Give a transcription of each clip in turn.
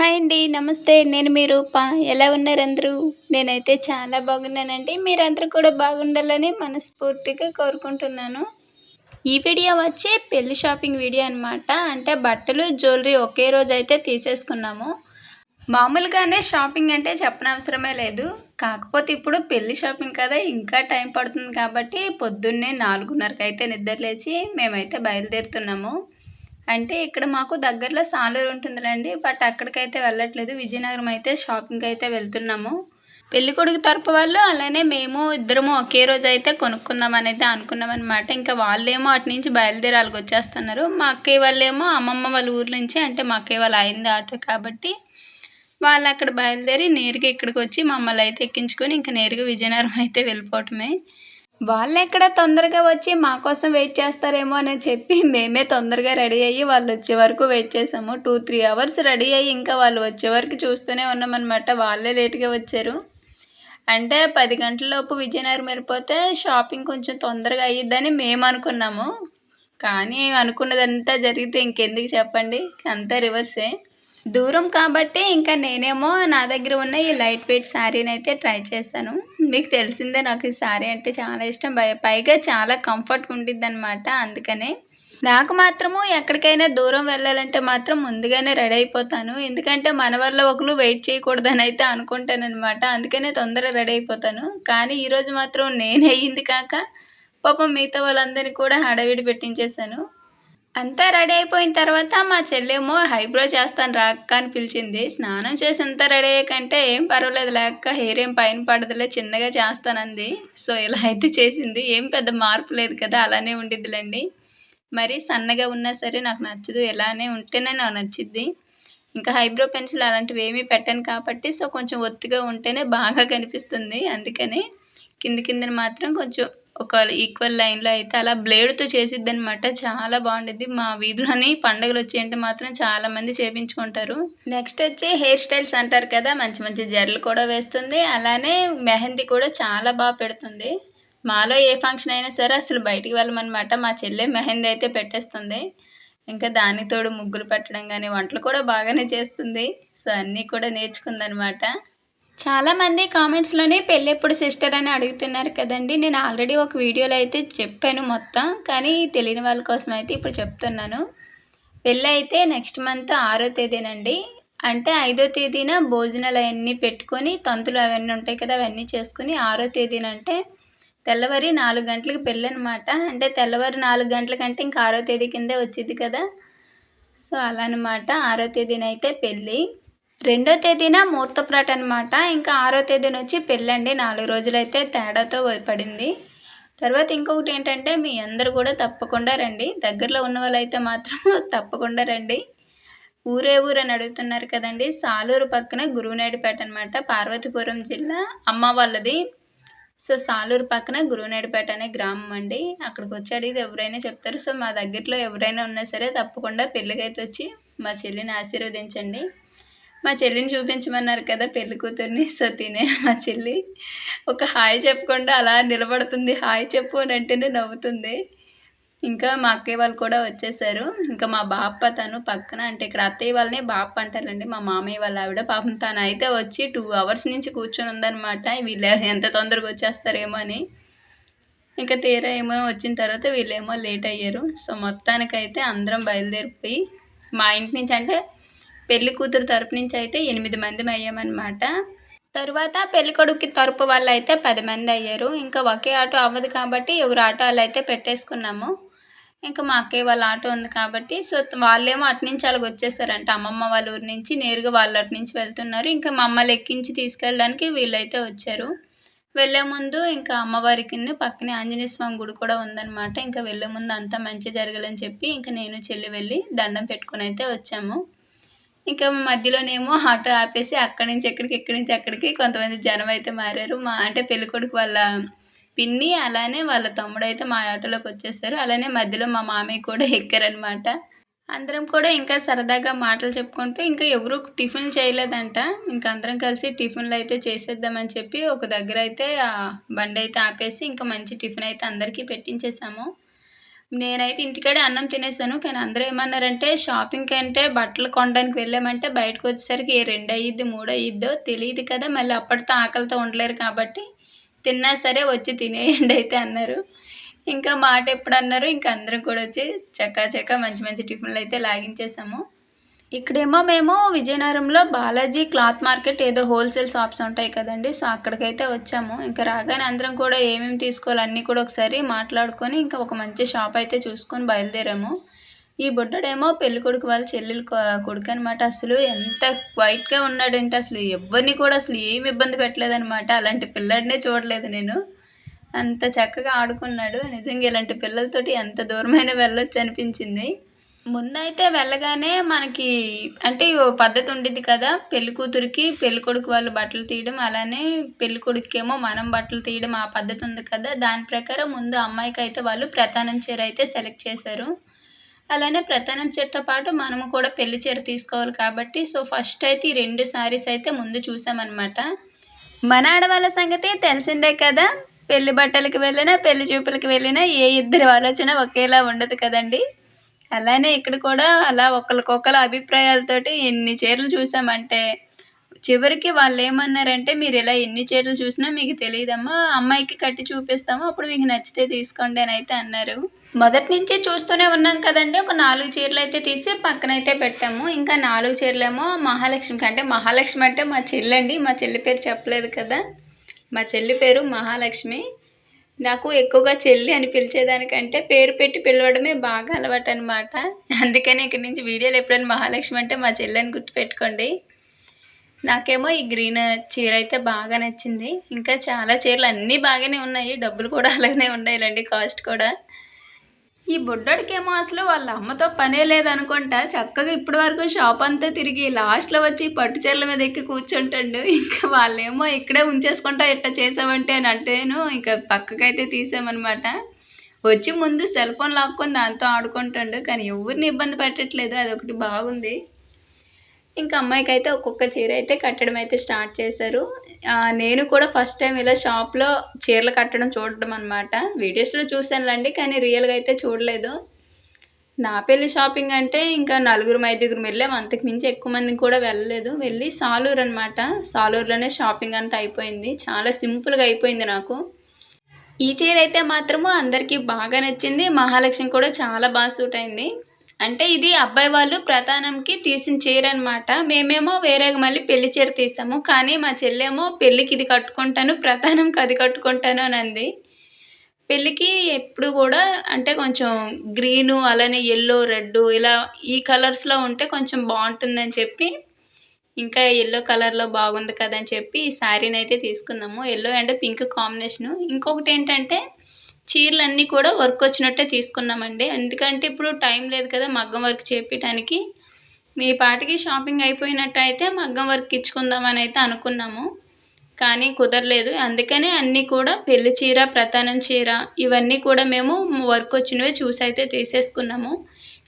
Hi అండి నమస్తే. నేను మీ రూప. ఎలా ఉన్నారు అందరూ? నేనైతే చాలా బాగున్నానండి. మీరందరూ కూడా బాగుండాలని మనస్ఫూర్తిగా కోరుకుంటున్నాను. ఈ వీడియో వచ్చి పెళ్ళి షాపింగ్ వీడియో అనమాట అంటే బట్టలు జ్యువెలరీ ఒకే రోజు అయితే తీసేసుకున్నాము. మామూలుగానే షాపింగ్ అంటే చెప్పనవసరమే లేదు. కాకపోతే ఇప్పుడు పెళ్ళి షాపింగ్ కదా ఇంకా టైం పడుతుంది కాబట్టి పొద్దున్నే నాలుగున్నరకైతే నిద్రలేచి మేమైతే బయలుదేరుతున్నాము. అంటే ఇక్కడ మాకు దగ్గరలో సాలూరు ఉంటుందిలేండి బట్ అక్కడికైతే వెళ్ళట్లేదు. విజయనగరం అయితే షాపింగ్కి అయితే వెళ్తున్నాము. పెళ్ళి కొడుకు తరపు వాళ్ళు అలానే మేము ఇద్దరము ఒకే రోజు అయితే కొనుక్కుందాం అనేది అనుకున్నాం అనమాట ఇంకా వాళ్ళేమో అటు నుంచి బయలుదేరాలకు వచ్చేస్తున్నారు. మా అక్కయ్య వాళ్ళేమో అమ్మమ్మ వాళ్ళ ఊరు నుంచి అంటే మా అక్కయ్య వాళ్ళు అయింది ఆటో కాబట్టి వాళ్ళు అక్కడ బయలుదేరి నేరుగా ఇక్కడికి వచ్చి మమ్మల్ని అయితే ఎక్కించుకొని ఇంకా నేరుగా విజయనగరం అయితే వెళ్ళిపోవటమే. వాళ్ళు ఎక్కడ తొందరగా వచ్చి మా కోసం వెయిట్ చేస్తారేమో అని చెప్పి మేమే తొందరగా రెడీ అయ్యి వాళ్ళు వచ్చే వరకు వెయిట్ చేసాము. టూ త్రీ అవర్స్ రెడీ అయ్యి ఇంకా వాళ్ళు వచ్చే వరకు చూస్తూనే ఉన్నామన్నమాట. వాళ్ళే లేట్గా వచ్చారు. అంటే పది గంటలలోపు విజయనగరం వెళ్ళిపోతే షాపింగ్ కొంచెం తొందరగా అయ్యిద్దని మేము అనుకున్నాము. కానీ అనుకున్నదంతా జరిగితే ఇంకెందుకు చెప్పండి? అంతా రివర్సే. దూరం కాబట్టి ఇంకా నేనేమో నా దగ్గర ఉన్న ఈ లైట్ వెయిట్ శారీని అయితే ట్రై చేశాను. మీకు తెలిసిందే నాకు ఈ శారీ అంటే చాలా ఇష్టం. పైగా చాలా కంఫర్ట్గా ఉండిద్ది అనమాట అందుకనే. నాకు మాత్రము ఎక్కడికైనా దూరం వెళ్ళాలంటే మాత్రం ముందుగానే రెడీ అయిపోతాను. ఎందుకంటే మన వల్ల ఒకరు వెయిట్ చేయకూడదని అయితే అనుకుంటాను అనమాట అందుకనే తొందరగా రెడీ అయిపోతాను. కానీ ఈరోజు మాత్రం నేనే అయ్యింది కాక పాపం మిగతా వాళ్ళందరినీ కూడా హడావిడి పెట్టించేశాను. అంతా రెడీ అయిపోయిన తర్వాత మా చెల్లెమో హైబ్రో చేస్తాను రాక్క అని పిలిచింది. స్నానం చేసి అంతా రెడీ అయ్యాకంటే ఏం పర్వాలేదు లేక హెయిర్ ఏం పైన పడదులే చిన్నగా చేస్తానంది. సో ఇలా అయితే చేసింది. ఏం పెద్ద మార్పు లేదు కదా అలానే ఉండిద్దిలేండి. మరి సన్నగా ఉన్నా సరే నాకు నచ్చదు ఎలానే ఉంటేనే నాకు నచ్చిద్ది. ఇంకా హైబ్రో పెన్సిల్ అలాంటివి ఏమీ పెట్టాను కాబట్టి సో కొంచెం ఒత్తిగా ఉంటేనే బాగా కనిపిస్తుంది. అందుకని కింద కిందని మాత్రం కొంచెం ఒక ఈక్వల్ లైన్లో అయితే అలా బ్లేడ్తో చేసిద్ది అనమాట చాలా బాగుంటుంది మా వీధిలోని పండుగలు వచ్చాయంటే మాత్రం చాలా మంది చేపించుకుంటారు. నెక్స్ట్ వచ్చి హెయిర్ స్టైల్స్ అంటారు కదా మంచి మంచి జడలు కూడా వేస్తుంది. అలానే మెహందీ కూడా చాలా బాగా పెడుతుంది. మాలో ఏ ఫంక్షన్ అయినా సరే అసలు బయటికి వెళ్ళమన్నమాట. మా చెల్లె మెహందీ అయితే పెట్టేస్తుంది. ఇంకా దానికి తోడు ముగ్గులు పెట్టడం కానీ వంటలు కూడా బాగానే చేస్తుంది. సో అన్నీ కూడా నేర్చుకుందనమాట చాలామంది కామెంట్స్లోనే పెళ్ళెప్పుడు సిస్టర్ అని అడుగుతున్నారు కదండి. నేను ఆల్రెడీ ఒక వీడియోలో అయితే చెప్పాను మొత్తం కానీ తెలియని వాళ్ళ కోసం అయితే ఇప్పుడు చెప్తున్నాను. పెళ్ళి అయితే నెక్స్ట్ మంత్ ఆరో తేదీనండి. అంటే ఐదో తేదీన భోజనాలు అవన్నీ పెట్టుకొని తంతులు అవన్నీ ఉంటాయి కదా అవన్నీ చేసుకుని ఆరో తేదీనంటే తెల్లవారి నాలుగు గంటలకు పెళ్ళి అనమాట అంటే తెల్లవారి నాలుగు గంటల కంటే ఇంకా ఆరో తేదీ కిందే వచ్చింది కదా. సో అలా అనమాట ఆరో తేదీన అయితే పెళ్ళి. రెండో తేదీన ముహూర్తప్రాట్ అనమాట ఇంకా ఆరో తేదీన వచ్చి పెళ్ళండి. నాలుగు రోజులైతే తేడాతో పడింది. తర్వాత ఇంకొకటి ఏంటంటే మీ అందరు కూడా తప్పకుండా రండి. దగ్గరలో ఉన్న వాళ్ళైతే మాత్రం తప్పకుండా రండి. ఊరే ఊరు అని అడుగుతున్నారు కదండి. సాలూరు పక్కన గురువునాయుడుపేట అనమాట పార్వతీపురం జిల్లా అమ్మ వాళ్ళది. సో సాలూరు పక్కన గురువునాయుడుపేట అనే గ్రామం అండి. అక్కడికి వచ్చి అడిగితే ఎవరైనా చెప్తారు. సో మా దగ్గరలో ఎవరైనా ఉన్నా సరే తప్పకుండా పెళ్ళికైతే వచ్చి మా చెల్లిని ఆశీర్వదించండి. మా చెల్లిని చూపించమన్నారు కదా పెళ్ళి కూతుర్ని సో తినే మా చెల్లి. ఒక హాయ్ చెప్పకుండా అలా నిలబడుతుంది. హాయ్ చెప్పు అని అంటేనే నవ్వుతుంది. ఇంకా మా అక్కయ్య వాళ్ళు కూడా వచ్చేసారు. ఇంకా మా బాప్ప తను పక్కన అంటే ఇక్కడ అత్తయ్య వాళ్ళని బాప్ప అంటారండి. మా మామయ్య వాళ్ళ ఆవిడ పాపం తను అయితే వచ్చి టూ అవర్స్ నుంచి కూర్చొని ఉందనమాట వీళ్ళు ఎంత తొందరగా వచ్చేస్తారేమో అని. ఇంకా తీరా ఏమో వచ్చిన తర్వాత వీళ్ళేమో లేట్ అయ్యారు. సో మొత్తానికైతే అందరం బయలుదేరిపోయి మా ఇంటి నుంచి అంటే పెళ్ళి కూతురు తరపు నుంచి అయితే ఎనిమిది మంది అయ్యామన్నమాట. తరువాత పెళ్ళి కొడుకు తరపు వాళ్ళు అయితే పది మంది అయ్యారు. ఇంకా ఒకే ఆటో అవ్వదు కాబట్టి ఎవరు ఆటోలు అయితే పెట్టేసుకున్నాము. ఇంకా మా అక్కయ్య వాళ్ళ ఆటో ఉంది కాబట్టి సో వాళ్ళేమో అటు నుంచి అలాగ వచ్చేసారంట. అమ్మమ్మ వాళ్ళ ఊరి నుంచి నేరుగా వాళ్ళ అటు నుంచి వెళ్తున్నారు. ఇంకా మమ్మల్ని ఎక్కించి తీసుకెళ్ళడానికి వీళ్ళైతే వచ్చారు. వెళ్ళే ముందు ఇంకా అమ్మవారికి పక్కనే ఆంజనేయ స్వామి గుడి కూడా ఉందన్నమాట. ఇంకా వెళ్ళే ముందు అంతా మంచి జరగాలని చెప్పి ఇంకా నేను చెల్లి వెళ్ళి దండం పెట్టుకుని అయితే వచ్చాము. ఇంకా మధ్యలోనేమో ఆటో ఆపేసి అక్కడి నుంచి ఎక్కడికి ఎక్కడి నుంచి అక్కడికి కొంతమంది జనం అయితే మారారు. మా అంటే పెళ్ళికొడుకు వాళ్ళ పిన్ని అలానే వాళ్ళ తమ్ముడు అయితే మా ఆటోలోకి వచ్చేసారు. అలానే మధ్యలో మా మామయ్య కూడా ఎక్కారనమాట అందరం కూడా ఇంకా సరదాగా మాటలు చెప్పుకుంటూ ఇంకా ఎవరు టిఫిన్ చేయలేదంట. ఇంకా అందరం కలిసి టిఫిన్లు అయితే చేసేద్దామని చెప్పి ఒక దగ్గర అయితే బండి అయితే ఆపేసి ఇంకా మంచి టిఫిన్ అయితే అందరికీ పెట్టించేసాము. నేనైతే ఇంటికాడే అన్నం తినేసాను. కానీ అందరూ ఏమన్నారంటే షాపింగ్కి అంటే బట్టలు కొనడానికి వెళ్ళామంటే బయటకు వచ్చేసరికి ఏ రెండు అయ్యిద్ది మూడు అయ్యిద్దో తెలియదు కదా మళ్ళీ అప్పటితో ఆకలితో ఉండలేరు కాబట్టి తిన్నా సరే వచ్చి తినేయండి అయితే అన్నారు. ఇంకా మాట ఎప్పుడు అన్నారు ఇంకా అందరం కూడా వచ్చి చక్కా చక్కా మంచి మంచి టిఫిన్లు అయితే లాగించేసాము. ఇక్కడేమో మేము విజయనగరంలో బాలాజీ క్లాత్ మార్కెట్ ఏదో హోల్సేల్ షాప్స్ ఉంటాయి కదండి. సో అక్కడికైతే వచ్చాము. ఇంకా రాగానే అందరం కూడా ఏమేమి తీసుకోవాలి అన్నీ కూడా ఒకసారి మాట్లాడుకొని ఇంకా ఒక మంచి షాప్ అయితే చూసుకొని బయలుదేరాము. ఈ బుడ్డడేమో పెళ్ళి కొడుకు వాళ్ళ చెల్లెలు కొడుకు అనమాట అసలు ఎంత వైట్గా ఉన్నాడంటే అసలు ఎవరిని కూడా అసలు ఏమి ఇబ్బంది పెట్టలేదనమాట. అలాంటి పిల్లాడినే చూడలేదు నేను. అంత చక్కగా ఆడుకున్నాడు. నిజంగా ఇలాంటి పిల్లలతోటి ఎంత దూరమైన వెళ్ళొచ్చు అనిపించింది. ముందైతే వెళ్ళగానే మనకి అంటే ఓ పద్ధతి ఉండిద్ది కదా పెళ్ళి కూతురికి పెళ్ళి కొడుకు వాళ్ళు బట్టలు తీయడం అలానే పెళ్ళి కొడుకేమో మనం బట్టలు తీయడం ఆ పద్ధతి ఉంది కదా. దాని ప్రకారం ముందు అమ్మాయికి అయితే వాళ్ళు ప్రధానం చీర అయితే సెలెక్ట్ చేశారు. అలానే ప్రధానం చీరతో పాటు మనము కూడా పెళ్ళి చీర తీసుకోవాలి కాబట్టి సో ఫస్ట్ అయితే ఈ రెండు శారీస్ అయితే ముందు చూసామన్నమాట. మన ఆడవాళ్ళ సంగతి తెలిసిందే కదా పెళ్ళి బట్టలకు వెళ్ళినా పెళ్ళి చూపులకు వెళ్ళినా ఏ ఇద్దరి ఆలోచన ఒకేలా ఉండదు కదండి. అలానే ఇక్కడ కూడా అలా ఒకరికొకరు అభిప్రాయాలతోటి ఎన్ని చీరలు చూసామంటే చివరికి వాళ్ళు ఏమన్నారంటే మీరు ఇలా ఎన్ని చీరలు చూసినా మీకు తెలియదమ్మా అమ్మాయికి కట్టి చూపిస్తాము అప్పుడు మీకు నచ్చితే తీసుకోండి అని అయితే అన్నారు. మొదటి నుంచి చూస్తూనే ఉన్నాం కదండి. ఒక నాలుగు చీరలు అయితే తీసి పక్కన అయితే పెట్టాము. ఇంకా నాలుగు చీరలేమో మహాలక్ష్మికి అంటే మహాలక్ష్మి అంటే మా చెల్లండి మా చెల్లి పేరు చెప్పలేదు కదా. మా చెల్లి పేరు మహాలక్ష్మి. నాకు ఎక్కువగా చెల్లి అని పిలిచేదానికంటే పేరు పెట్టి పిలవడమే బాగా అలవాటు అనమాట అందుకని ఇక్కడి నుంచి వీడియోలు ఎప్పుడైనా మహాలక్ష్మి అంటే మా చెల్లెని గుర్తుపెట్టుకోండి. నాకేమో ఈ గ్రీన్ చీర అయితే బాగా నచ్చింది. ఇంకా చాలా చీరలు అన్నీ బాగానే ఉన్నాయి. డబ్బులు కూడా అలాగనే ఉన్నాయి. కాస్ట్ కూడా. ఈ బుడ్డడికేమో అసలు వాళ్ళ అమ్మతో పనే లేదనుకుంటా చక్కగా ఇప్పటి వరకు షాప్ అంతా తిరిగి లాస్ట్లో వచ్చి పట్టు చీరల మీద ఎక్కి కూర్చుంటాడు. ఇంకా వాళ్ళేమో ఇక్కడే ఉంచేసుకుంటా ఇట్లా చేసావంటే అని అంటేను ఇంకా పక్కకైతే తీసామన్నమాట. వచ్చి ముందు సెల్ ఫోన్ లాక్కొని దాంతో ఆడుకుంటాడు. కానీ ఎవరిని ఇబ్బంది పెట్టట్లేదు. అది ఒకటి బాగుంది. ఇంకా అమ్మాయికి అయితే ఒక్కొక్క చీర అయితే కట్టడం అయితే స్టార్ట్ చేశారు. నేను కూడా ఫస్ట్ టైం ఇలా షాప్లో చీరలు కట్టడం చూడడం అనమాట వీడియోస్లో చూశానులేండి కానీ రియల్గా అయితే చూడలేదు. నా పెళ్ళి షాపింగ్ అంటే ఇంకా నలుగురు ఐదుగురు వెళ్ళాము అంతకు మించి ఎక్కువ మంది కూడా వెళ్ళలేదు. వెళ్ళి సాలూరు అనమాట సాలూరులోనే షాపింగ్ అంతా అయిపోయింది. చాలా సింపుల్గా అయిపోయింది నాకు. ఈ చీర అయితే మాత్రము అందరికీ బాగా నచ్చింది. మహాలక్ష్మి కూడా చాలా బాగా సూట్ అయింది. అంటే ఇది అబ్బాయి వాళ్ళు ప్రధానంకి తీసిన చీర అనమాట మేమేమో వేరే మళ్ళీ పెళ్ళి చీర తీసాము. కానీ మా చెల్లేమో పెళ్ళికి ఇది కట్టుకుంటాను ప్రధానంకి అది కట్టుకుంటాను అని అంది. పెళ్ళికి ఎప్పుడు కూడా అంటే కొంచెం గ్రీను అలానే ఎల్లో రెడ్ ఇలా ఈ కలర్స్లో ఉంటే కొంచెం బాగుంటుందని చెప్పి ఇంకా ఎల్లో కలర్లో బాగుంది కదా అని చెప్పి ఈ శారీని అయితే తీసుకున్నాము. ఎల్లో అండ్ పింక్ కాంబినేషను ఇంకొకటి ఏంటంటే చీరలన్నీ కూడా వర్క్ వచ్చినట్టే తీసుకున్నామండి. ఎందుకంటే ఇప్పుడు టైం లేదు కదా మగ్గం వర్క్ చేపించడానికి మీ పాటికి షాపింగ్ అయిపోయినట్టు అయితే మగ్గం వర్క్ ఇచ్చుకుందామని అయితే అనుకున్నాము. కానీ కుదరలేదు. అందుకనే అన్నీ కూడా పెళ్ళి చీర ప్రధానం చీర ఇవన్నీ కూడా మేము వర్క్ వచ్చినవే చూసి అయితే తీసేసుకున్నాము.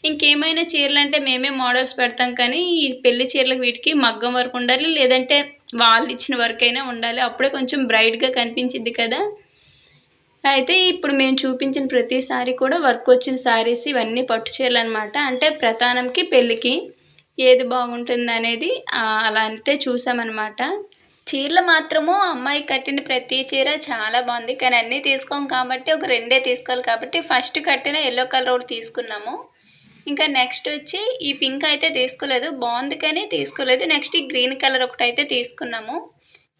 ఇంకేమైనా చీరలు అంటే మేమే మోడల్స్ పెడతాం కానీ ఈ పెళ్ళి చీరలకు వీటికి మగ్గం వర్క్ ఉండాలి. లేదంటే వాళ్ళు ఇచ్చిన వర్క్ అయినా ఉండాలి. అప్పుడే కొంచెం బ్రైట్గా కనిపించింది కదా. అయితే ఇప్పుడు మేము చూపించిన ప్రతిసారి కూడా వర్క్ వచ్చిన శారీస్ ఇవన్నీ పట్టు చీరలు అనమాట అంటే ప్రధానంకి పెళ్ళికి ఏది బాగుంటుంది అనేది అలా అంతే చూసామన్నమాట. చీరలు మాత్రము అమ్మాయి కట్టిన ప్రతి చీర చాలా బాగుంది. కానీ అన్నీ తీసుకోం కాబట్టి ఒక రెండే తీసుకోవాలి కాబట్టి ఫస్ట్ కట్టిన ఎల్లో కలర్ ఒకటి తీసుకున్నాము. ఇంకా నెక్స్ట్ వచ్చి ఈ పింక్ అయితే తీసుకోలేదు. బాగుంది కానీ తీసుకోలేదు. నెక్స్ట్ ఈ గ్రీన్ కలర్ ఒకటి అయితే తీసుకున్నాము.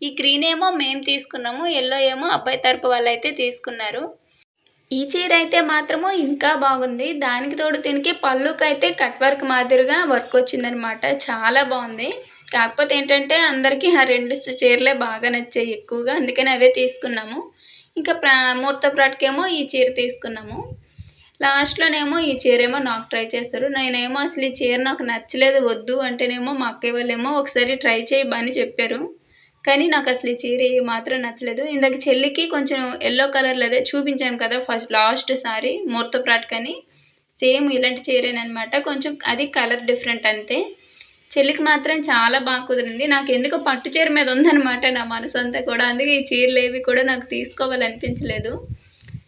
ఈ గ్రీన్ ఏమో మేము తీసుకున్నాము ఎల్లో ఏమో అబ్బాయి తరపు వాళ్ళు అయితే తీసుకున్నారు. ఈ చీర అయితే మాత్రము ఇంకా బాగుంది. దానికి తోడు దీనికి పళ్ళుకి అయితే కట్ వర్క్ మాదిరిగా వర్క్ వచ్చిందనమాట. చాలా బాగుంది. కాకపోతే ఏంటంటే అందరికీ ఆ రెండు చీరలే బాగా నచ్చాయి ఎక్కువగా. అందుకని అవే తీసుకున్నాము. ఇంకా ప్రా ముహూర్త ప్రాట్కేమో ఈ చీర తీసుకున్నాము. లాస్ట్లోనేమో ఈ చీర ఏమో నాకు ట్రై చేస్తారు. నేనేమో అసలు ఈ చీర నాకు నచ్చలేదు వద్దు అంటేనేమో మా అక్కయ్య వాళ్ళేమో ఒకసారి ట్రై చేయబని చెప్పారు. కానీ నాకు అసలు ఈ చీర మాత్రం నచ్చలేదు. ఇందాక చెల్లికి కొంచెం ఎల్లో కలర్లో అదే చూపించాం కదా ఫస్ట్ లాస్ట్ సారీ మూర్త ప్రాట్కని. సేమ్ ఇలాంటి చీరేనమాట కొంచెం అది కలర్ డిఫరెంట్ అంతే. చెల్లికి మాత్రం చాలా బాగా కుదిరింది. నాకు ఎందుకో పట్టు చీర మీద ఉందనమాట నా మనసు అంతా కూడా. అందుకే ఈ చీరలు ఏవి కూడా నాకు తీసుకోవాలనిపించలేదు.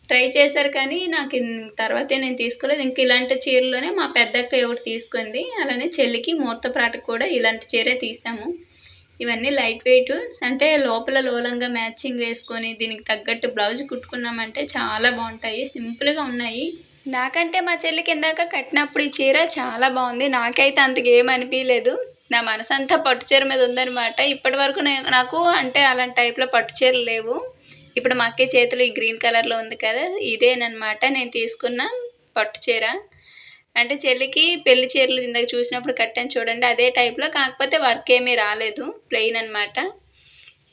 ట్రై చేశారు కానీ నాకు తర్వాతే నేను తీసుకోలేదు. ఇంక ఇలాంటి చీరలోనే మా పెద్దక్క ఒకటి తీసుకుంది. అలానే చెల్లికి ముహూర్త ప్రాటకు కూడా ఇలాంటి చీరే తీసాము. ఇవన్నీ లైట్ వెయిట్. అంటే లోపల లోలంగా మ్యాచింగ్ వేసుకొని దీనికి తగ్గట్టు బ్లౌజ్ కుట్టుకున్నామంటే చాలా బాగుంటాయి. సింపుల్గా ఉన్నాయి. నాకంటే మా చెల్లికి ఇందాక కట్టినప్పుడు ఈ చీర చాలా బాగుంది. నాకైతే అంతకేం అనిపించలేదు నా మనసు అంతా పట్టు చీర మీద ఉందన్నమాట. ఇప్పటి వరకు నాకు అంటే అలాంటి టైప్లో పట్టు చీరలు లేవు. ఇప్పుడు మా అక్క చేతిలో ఈ గ్రీన్ కలర్లో ఉంది కదా ఇదేనమాట నేను తీసుకున్న పట్టు చీర. అంటే చెల్లికి పెళ్ళి చీరలు ఇందాక చూసినప్పుడు కట్టాను చూడండి అదే టైప్లో కాకపోతే వర్క్ ఏమీ రాలేదు ప్లెయిన్ అన్నమాట.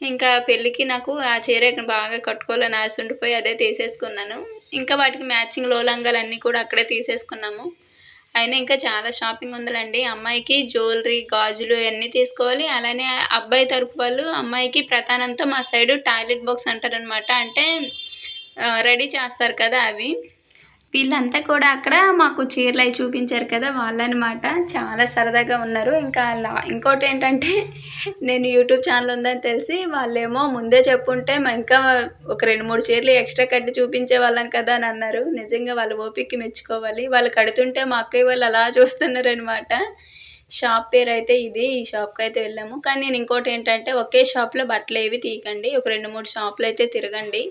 ఇంకా పెళ్ళికి నాకు ఆ చీర బాగా కట్టుకోవాలని ఆశ ఉండిపోయి అదే తీసేసుకున్నాను. ఇంకా వాటికి మ్యాచింగ్ లోలంగాలు అన్నీ కూడా అక్కడే తీసేసుకున్నాము. అయినా ఇంకా చాలా షాపింగ్ ఉందండి అమ్మాయికి జ్యువెలరీ గాజులు అన్నీ తీసుకోవాలి. అలానే అబ్బాయి తరపు వాళ్ళు అమ్మాయికి ప్రధానంతో మా సైడు టాయిలెట్ బాక్స్ అంటారనమాట అంటే రెడీ చేస్తారు కదా అవి. వీళ్ళంతా కూడా అక్కడ మాకు చీరలు అవి చూపించారు కదా వాళ్ళనమాట. చాలా సరదాగా ఉన్నారు. ఇంకా లా ఇంకోటి ఏంటంటే నేను యూట్యూబ్ ఛానల్ ఉందని తెలిసి వాళ్ళేమో ముందే చెప్పుంటే మా ఇంకా ఒక రెండు మూడు చీరలు ఎక్స్ట్రా కట్టి చూపించే వాళ్ళం కదా అని అన్నారు. నిజంగా వాళ్ళ ఓపికకి మెచ్చుకోవాలి. వాళ్ళు కడుతుంటే మా అక్కయ్య వాళ్ళు అలా చూస్తున్నారనమాట. షాప్ పేరు అయితే ఇది. ఈ షాప్కి అయితే వెళ్ళాము. కానీ నేను ఇంకోటి ఏంటంటే ఒకే షాప్లో బట్టలు ఏవి తీయకండి. ఒక రెండు మూడు షాపులు అయితే తిరగండి.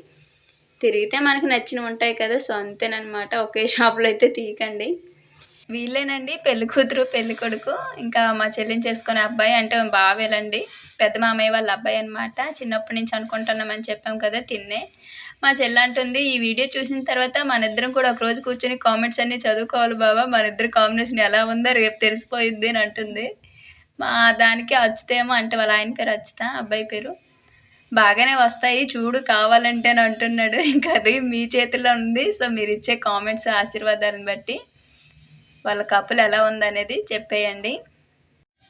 తిరిగితే మనకి నచ్చినవి ఉంటాయి కదా సో అంతేనమాట ఒకే షాప్లో అయితే తీయకండి. వీళ్ళేనండి పెళ్ళి కూతురు పెళ్ళి కొడుకు ఇంకా మా చెల్లిని చేసుకునే అబ్బాయి అంటే బావేలండి. పెద్ద మామయ్య వాళ్ళ అబ్బాయి అనమాట చిన్నప్పటి నుంచి అనుకుంటున్నామని చెప్పాం కదా తిన్నే. మా చెల్లి అంటుంది ఈ వీడియో చూసిన తర్వాత మన ఇద్దరం కూడా ఒక రోజు కూర్చొని కామెంట్స్ అన్నీ చదువుకోవాలి బాబా మన ఇద్దరు కాంబినేషన్ ఎలా ఉందో రేపు తెలిసిపోయిద్ది అని అంటుంది. మా దానికి అచ్చుతేమో అంటే వాళ్ళ ఆయన పేరు అచ్చుతా అబ్బాయి పేరు. బాగానే వస్తాయి. చూడు కావాలంటే అని అంటున్నాడు. ఇంకా అది మీ చేతిలో ఉంది. సో మీరు ఇచ్చే కామెంట్స్ ఆశీర్వాదాలను బట్టి వాళ్ళ కప్పులు ఎలా ఉందనేది చెప్పేయండి.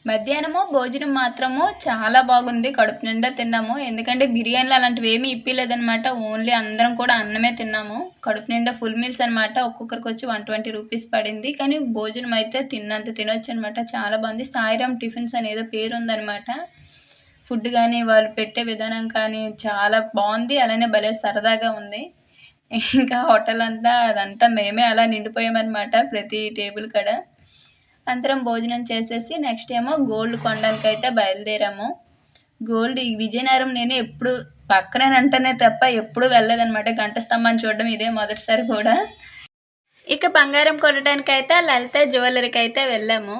మధ్యాహ్నము భోజనం మాత్రము చాలా బాగుంది. కడుపు నిండా తిన్నాము. ఎందుకంటే బిర్యానీలు అలాంటివి ఏమీ ఇప్పిలేదనమాట ఓన్లీ అందరం కూడా అన్నమే తిన్నాము. కడుపు నిండా ఫుల్ మీల్స్ అనమాట ఒక్కొక్కరికి వచ్చి వన్ ట్వంటీ రూపీస్ పడింది. కానీ భోజనం అయితే తిన్నంత తినొచ్చు అనమాట చాలా బాగుంది. సాయిరామ్ టిఫిన్స్ అని ఏదో పేరు ఉందనమాట ఫుడ్ కానీ వాళ్ళు పెట్టే విధానం కానీ చాలా బాగుంది అలానే భలే సరదాగా ఉంది. ఇంకా హోటల్ అంతా అదంతా మేమే అలా నిండిపోయామన్నమాట ప్రతి టేబుల్ కాడ. అందరం భోజనం చేసేసి నెక్స్ట్ ఏమో గోల్డ్ కొనడానికి అయితే బయలుదేరాము. గోల్డ్ ఈ విజయనగరం నేను ఎప్పుడు పక్కనే అంటేనే తప్ప ఎప్పుడు వెళ్ళలేదన్నమాట. గంట స్తంభాన్ని చూడడం ఇదే మొదటిసారి కూడా. ఇక బంగారం కొనడానికి అయితే లలిత జ్యువెలరీకి అయితే వెళ్ళాము.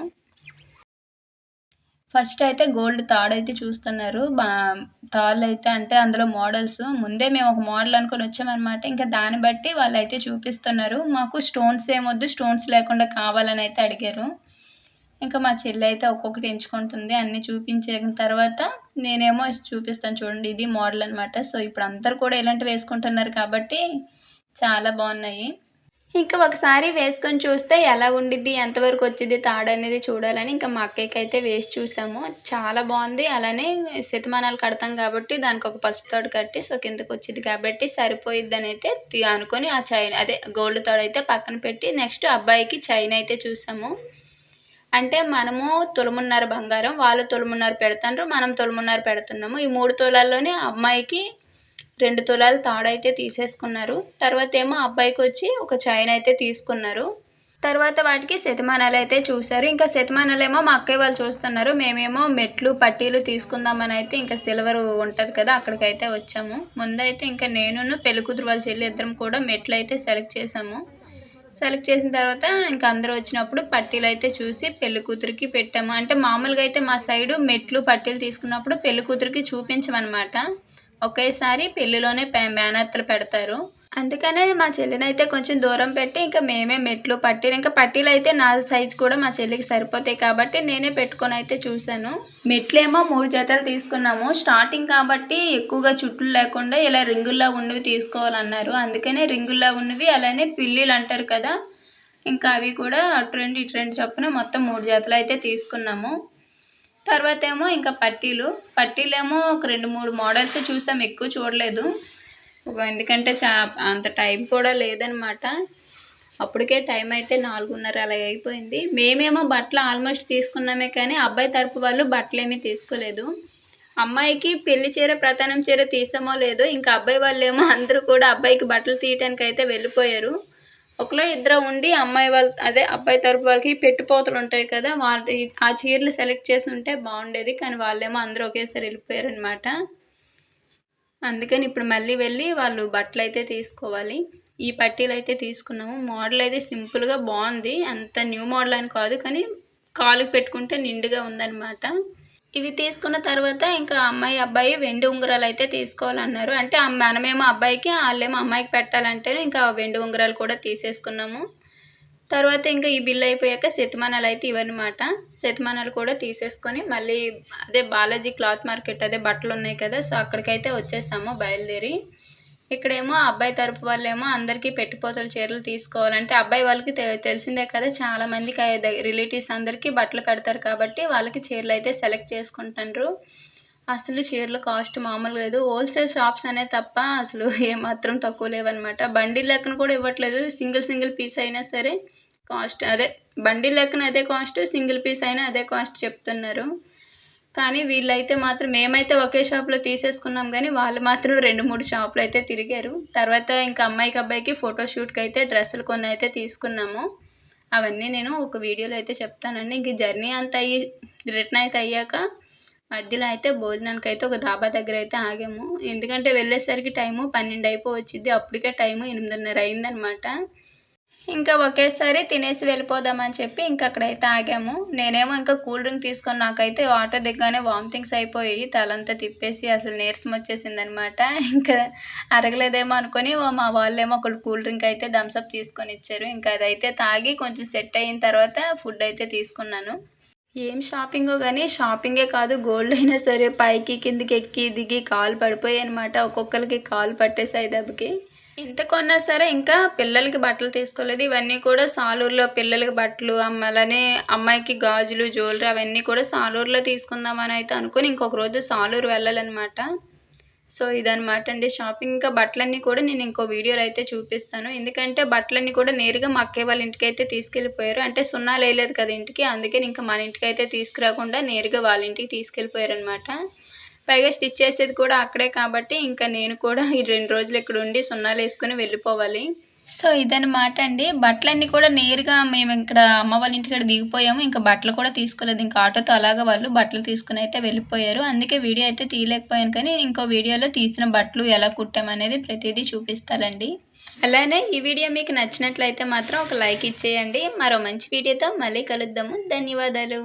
ఫస్ట్ అయితే గోల్డ్ తాడు అయితే చూస్తున్నారు. బా తాళ్ళు అయితే అంటే అందులో మోడల్స్. ముందే మేము ఒక మోడల్ అనుకొని వచ్చామన్నమాట. ఇంకా దాన్ని బట్టి వాళ్ళు అయితే చూపిస్తున్నారు. మాకు స్టోన్స్ ఏమొద్దు స్టోన్స్ లేకుండా కావాలని అయితే అడిగారు. ఇంకా మా చెల్లి అయితే ఒక్కొక్కటి ఎంచుకుంటుంది అన్నీ చూపించిన తర్వాత నేనేమో చూపిస్తాను చూడండి ఇది మోడల్ అనమాట సో ఇప్పుడు అందరు కూడా ఇలాంటివి వేసుకుంటున్నారు కాబట్టి చాలా బాగున్నాయి. ఇంకా ఒకసారి వేసుకొని చూస్తే ఎలా ఉండిద్ది ఎంతవరకు వచ్చింది తాడు అనేది చూడాలని ఇంకా మా అక్కయ్యకి అయితే వేసి చూసాము. చాలా బాగుంది. అలానే శతమానాలు కడతాం కాబట్టి దానికి ఒక పసుపు తాడు కట్టి సో కిందకు వచ్చింది కాబట్టి సరిపోయిద్ది అని అయితే అనుకొని ఆ చైన్ అదే గోల్డ్ తాడు అయితే పక్కన పెట్టి నెక్స్ట్ అబ్బాయికి చైన్ అయితే చూసాము. అంటే మనము తొలుమున్నర బంగారం వాళ్ళు తులమున్నర పెడుతుండ్రు మనం తొలుమున్నర పెడుతున్నాము. ఈ మూడు తులాల్లోనే అమ్మాయికి రెండు తులాలు తాడైతే తీసేసుకున్నారు. తర్వాత ఏమో అబ్బాయికి వచ్చి ఒక చైన్ అయితే తీసుకున్నారు. తర్వాత వాటికి శతమానాలు అయితే చూశారు. ఇంకా శతమానాలు ఏమో మా అక్కయ్య వాళ్ళు చూస్తున్నారు. మేమేమో మెట్లు పట్టీలు తీసుకుందామని అయితే ఇంకా సిల్వర్ ఉంటుంది కదా అక్కడికైతే వచ్చాము. ముందైతే ఇంకా నేను పెళ్ళికూతురు వాళ్ళ చెల్లి ఇద్దరం కూడా మెట్లు అయితే సెలెక్ట్ చేసాము సెలెక్ట్ చేసిన తర్వాత ఇంకా అందరూ వచ్చినప్పుడు పట్టీలు అయితే చూసి పెళ్ళి కూతురికి పెట్టాము. అంటే మామూలుగా అయితే మా సైడు మెట్లు పట్టీలు తీసుకున్నప్పుడు పెళ్ళి కూతురికి చూపించమన్నమాట. ఒకేసారి పెళ్ళిలోనే మేనత్తలు పెడతారు. అందుకనే మా చెల్లిని అయితే కొంచెం దూరం పెట్టి ఇంకా మేమే మెట్లు పట్టీలు ఇంకా పట్టీలు అయితే నా సైజ్ కూడా మా చెల్లికి సరిపోతాయి కాబట్టి నేనే పెట్టుకొని అయితే చూశాను. మెట్లేమో మూడు జతలు తీసుకున్నాము. స్టార్టింగ్ కాబట్టి ఎక్కువగా చుట్టులు లేకుండా ఇలా రింగుల్లో ఉన్నవి తీసుకోవాలన్నారు. అందుకనే రింగుల్లో ఉన్నవి అలానే పిల్లీలు అంటారు కదా ఇంకా అవి కూడా అటు రెండు ఇటు రెండు చొప్పున మొత్తం మూడు జతలు అయితే తీసుకున్నాము. తర్వాత ఏమో ఇంకా పట్టీలు. పట్టీలు ఏమో ఒక రెండు మూడు మోడల్స్ చూసాం ఎక్కువ చూడలేదు. ఎందుకంటే చా అంత టైం కూడా లేదనమాట అప్పటికే టైం అయితే నాలుగున్నర అలా అయిపోయింది. మేమేమో బట్టలు ఆల్మోస్ట్ తీసుకున్నామే కానీ అబ్బాయి తరపు వాళ్ళు బట్టలు ఏమీ తీసుకోలేదు. అమ్మాయికి పెళ్ళి చీర ప్రధానం చీర తీసామో లేదో ఇంకా అబ్బాయి వాళ్ళేమో అందరూ కూడా అబ్బాయికి బట్టలు తీయటానికి అయితే వెళ్ళిపోయారు. ఒకలో ఇద్దరు ఉండి అమ్మాయి వాళ్ళ అదే అబ్బాయి తరపు వాళ్ళకి పెట్టుపోతలు ఉంటాయి కదా వాళ్ళ ఆ చీరలు సెలెక్ట్ చేసి ఉంటే బాగుండేది. కానీ వాళ్ళేమో అందరూ ఒకేసారి వెళ్ళిపోయారనమాట అందుకని ఇప్పుడు మళ్ళీ వెళ్ళి వాళ్ళు బట్టలు అయితే తీసుకోవాలి. ఈ పట్టీలు అయితే తీసుకున్నాము. మోడల్ అయితే సింపుల్గా బాగుంది. అంత న్యూ మోడల్ అని కాదు కానీ కాలుకి పెట్టుకుంటే నిండుగా ఉందన్నమాట. ఇవి తీసుకున్న తర్వాత ఇంకా అమ్మాయి అబ్బాయి వెండి ఉంగరాలు అయితే తీసుకోవాలన్నారు. అంటే మనమేమో అబ్బాయికి వాళ్ళేమో అమ్మాయికి పెట్టాలంటే ఇంకా వెండి ఉంగరాలు కూడా తీసేసుకున్నాము. తర్వాత ఇంకా ఈ బిల్ అయిపోయాక శతమానాలు అయితే ఇవన్నమాట శతమానాలు కూడా తీసేసుకొని మళ్ళీ అదే బాలాజీ క్లాత్ మార్కెట్ అదే బట్టలు ఉన్నాయి కదా సో అక్కడికైతే వచ్చేసాము బయలుదేరి. ఇక్కడేమో అబ్బాయి తరపు వాళ్ళేమో అందరికీ పెట్టిపోతల చీరలు తీసుకోవాలంటే అబ్బాయి వాళ్ళకి తె- తెలిసిందే కదా చాలా మందికి రిలేటివ్స్ అందరికీ బట్టలు పెడతారు కాబట్టి వాళ్ళకి చీరలు అయితే సెలెక్ట్ చేసుకుంటారు అసలు చీరల కాస్ట్ మామూలు లేదు. హోల్సేల్ షాప్స్ అనే తప్ప అసలు ఏమాత్రం తక్కువ లేవన్నమాట బండి లెక్కన కూడా ఇవ్వట్లేదు. సింగిల్ సింగిల్ పీస్ అయినా సరే కాస్ట్ అదే బండి లెక్కన అదే కాస్ట్ సింగిల్ పీస్ అయినా అదే కాస్ట్ చెప్తున్నారు. కానీ వీళ్ళైతే మాత్రం మేమైతే ఒకే షాప్లో తీసేసుకున్నాం కానీ వాళ్ళు మాత్రం రెండు మూడు షాపులు అయితే తిరిగారు. తర్వాత ఇంకా అమ్మాయికి అబ్బాయికి ఫోటోషూట్కి అయితే డ్రెస్సులు కొన్ని అయితే తీసుకున్నాము. అవన్నీ నేను ఒక వీడియోలో అయితే చెప్తానండి. ఇంక జర్నీ అంత అయ్యి రిటర్న్ అయితే అయ్యాక మధ్యలో అయితే భోజనానికి అయితే ఒక ధాబా దగ్గర అయితే ఆగాము. ఎందుకంటే వెళ్ళేసరికి టైము పన్నెండు అయిపో వచ్చింది అప్పటికే టైము ఎనిమిదిన్నర అయిందనమాట. ఇంకా ఒకేసారి తినేసి వెళ్ళిపోదామని చెప్పి ఇంకా అక్కడైతే ఆగాము. నేనేమో ఇంకా కూల్ డ్రింక్ తీసుకొని నాకైతే ఆటో దిగ్గానే వామిటింగ్స్ అయిపోయి తలంతా తిప్పేసి అసలు నీరసం వచ్చేసింది అనమాట ఇంకా అరగలేదేమో అనుకొని మా వాళ్ళేమో ఒకళ్ళు కూల్ డ్రింక్ అయితే థమ్స్అప్ తీసుకొని ఇచ్చారు. ఇంకా అదైతే తాగి కొంచెం సెట్ అయిన తర్వాత ఫుడ్ అయితే తీసుకున్నాను. ఏం షాపింగో కానీ షాపింగే కాదు గోల్డ్ అయినా సరే పైకి కిందికి ఎక్కి దిగి కాలు పడిపోయాయి అనమాట ఒక్కొక్కరికి కాలు పట్టేసాయి దెబ్బకి. ఎంత కొన్నా సరే ఇంకా పిల్లలకి బట్టలు తీసుకోలేదు. ఇవన్నీ కూడా సాలూరులో పిల్లలకి బట్టలు అమ్మాలనే అలానే అమ్మాయికి గాజులు జ్యువెలరీ అవన్నీ కూడా సాలూరులో తీసుకుందామని అయితే అనుకుని ఇంకొక రోజు సాలూరు వెళ్ళాలన్నమాట. సో ఇదనమాట అండి షాపింగ్. ఇంకా బట్టలన్నీ కూడా నేను ఇంకో వీడియోలో అయితే చూపిస్తాను. ఎందుకంటే బట్టలన్నీ కూడా నేరుగా మా అక్కయ్య వాళ్ళ ఇంటికి అయితే తీసుకెళ్ళిపోయారు. అంటే సున్నా లేదు కదా ఇంటికి. అందుకని ఇంకా మన ఇంటికి అయితే తీసుకురాకుండా నేరుగా వాళ్ళ ఇంటికి తీసుకెళ్ళిపోయారు అనమాట పైగా స్టిచ్ చేసేది కూడా అక్కడే కాబట్టి ఇంకా నేను కూడా ఈ రెండు రోజులు ఇక్కడ ఉండి సున్నాలు వేసుకుని వెళ్ళిపోవాలి. సో ఇదనమాట అండి. బట్టలన్నీ కూడా నేరుగా మేము ఇక్కడ అమ్మ వాళ్ళ ఇంటికాడ దిగిపోయాము. ఇంకా బట్టలు కూడా తీసుకోలేదు. ఇంకా ఆటోతో అలాగా వాళ్ళు బట్టలు తీసుకుని అయితే వెళ్ళిపోయారు. అందుకే వీడియో అయితే తీయలేకపోయాను. కానీ ఇంకో వీడియోలో తీసిన బట్టలు ఎలా కుట్టామనేది ప్రతిదీ చూపిస్తానండి. అలానే ఈ వీడియో మీకు నచ్చినట్లయితే మాత్రం ఒక లైక్ ఇచ్చేయండి. మరో మంచి వీడియోతో మళ్ళీ కలుద్దాము. ధన్యవాదాలు.